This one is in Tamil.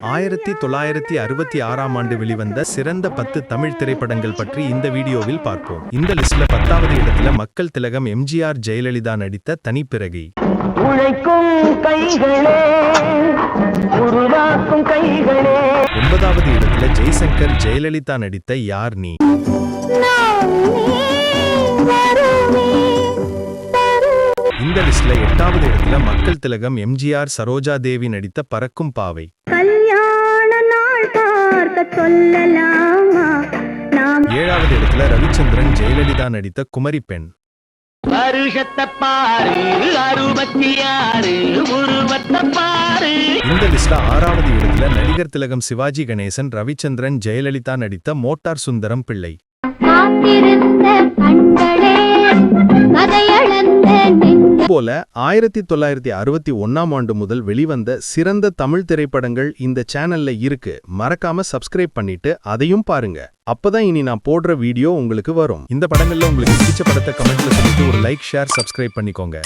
ஆயிரத்தி தொள்ளாயிரத்தி அறுபத்தி ஆறாம் ஆண்டு வெளிவந்த சிறந்த பத்து தமிழ் திரைப்படங்கள் பற்றி இந்த வீடியோவில் பார்ப்போம். இந்த லிஸ்ட்ல பத்தாவது இடத்துல மக்கள் திலகம் எம்ஜிஆர் ஜெயலலிதா நடித்த தனிப்பிறகை ஒன்பதாவது இடத்துல ஜெய்சங்கர் ஜெயலலிதா நடித்த யார் நீ? இந்த லிஸ்ட்ல எட்டாவது இடத்துல மக்கள் திலகம் எம்ஜிஆர் சரோஜா தேவி நடித்த பறக்கும் பாவை. சொல்லலாமா? நாம் ஏழாவது இடத்துல ரவிச்சந்திரன் ஜெயலலிதா நடித்த குமரி பெண். வருஷத்தை பாரு அறுபத்தி ஆறு உருவத்தை பாரு. இந்த லிஸ்ட்ல ஆறாவது இடத்துல நடிகர் திலகம் சிவாஜி கணேசன் ரவிச்சந்திரன் ஜெயலலிதா நடித்த மோட்டார் சுந்தரம் பிள்ளை. காத்திருந்த நெஞ்ச போல ஆயிரத்தி தொள்ளாயிரத்தி அறுபத்தி ஒன்னாம் ஆண்டு முதல் வெளிவந்த சிறந்த தமிழ் திரைப்படங்கள் இந்த சேனல்ல இருக்கு. மறக்காம சப்ஸ்கிரைப் பண்ணிட்டு அதையும் பாருங்க. அப்பதான் இனி நான் போடுற வீடியோ உங்களுக்கு வரும். இந்த படங்கள்ல உங்களுக்கு பிடிச்ச படத்தை கமெண்ட்ல சொல்லிட்டு ஒரு லைக் ஷேர் சப்ஸ்கிரைப் பண்ணிக்கோங்க.